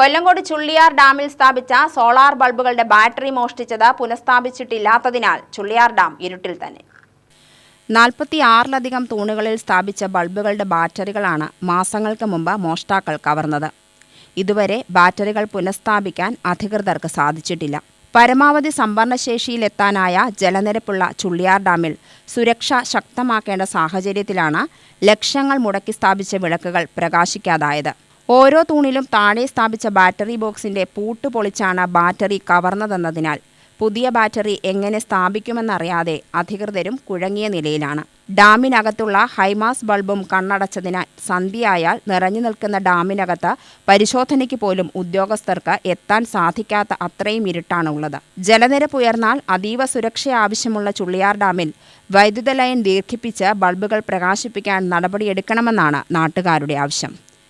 കൊല്ലങ്കോട് ചുള്ളിയാർ ഡാമിൽ സ്ഥാപിച്ച സോളാർ ബൾബുകളുടെ ബാറ്ററി മോഷ്ടിച്ചത് പുനഃസ്ഥാപിച്ചിട്ടില്ലാത്തതിനാൽ ചുള്ളിയാർ ഡാം ഇരുട്ടിൽ തന്നെ. നാൽപ്പത്തിയാറിലധികം തൂണുകളിൽ സ്ഥാപിച്ച ബൾബുകളുടെ ബാറ്ററികളാണ് മാസങ്ങൾക്ക് മുമ്പ് മോഷ്ടാക്കൾ കവർന്നത്. ഇതുവരെ ബാറ്ററികൾ പുനഃസ്ഥാപിക്കാൻ അധികൃതർക്ക് സാധിച്ചിട്ടില്ല. പരമാവധി സംഭരണശേഷിയിലെത്താനായ ജലനിരപ്പുള്ള ചുള്ളിയാർ ഡാമിൽ സുരക്ഷ ശക്തമാക്കേണ്ട സാഹചര്യത്തിലാണ് ലക്ഷങ്ങൾ മുടക്കി സ്ഥാപിച്ച വിളക്കുകൾ പ്രകാശിക്കാതായത്. ഓരോ തൂണിലും താഴെ സ്ഥാപിച്ച ബാറ്ററി ബോക്സിന്റെ പൂട്ട് പൊളിച്ചാണ് ബാറ്ററി കവർന്നതെന്നതിനാൽ പുതിയ ബാറ്ററി എങ്ങനെ സ്ഥാപിക്കുമെന്നറിയാതെ അധികൃതരും കുഴങ്ങിയ നിലയിലാണ്. ഡാമിനകത്തുള്ള ഹൈമാസ് ബൾബും കണ്ണടച്ചതിനാൽ സന്ധ്യയായാൽ നിറഞ്ഞു നിൽക്കുന്ന ഡാമിനകത്ത് പരിശോധനയ്ക്ക് പോലും ഉദ്യോഗസ്ഥർക്ക് എത്താൻ സാധിക്കാത്ത അത്രയും ഇരുട്ടാണുള്ളത്. ജലനിരപ്പ് ഉയർന്നാൽ അതീവ സുരക്ഷ ആവശ്യമുള്ള ചുള്ളിയാർ ഡാമിൽ വൈദ്യുത ലൈൻ ദീർഘിപ്പിച്ച് ബൾബുകൾ പ്രകാശിപ്പിക്കാൻ നടപടിയെടുക്കണമെന്നാണ് നാട്ടുകാരുടെ ആവശ്യം.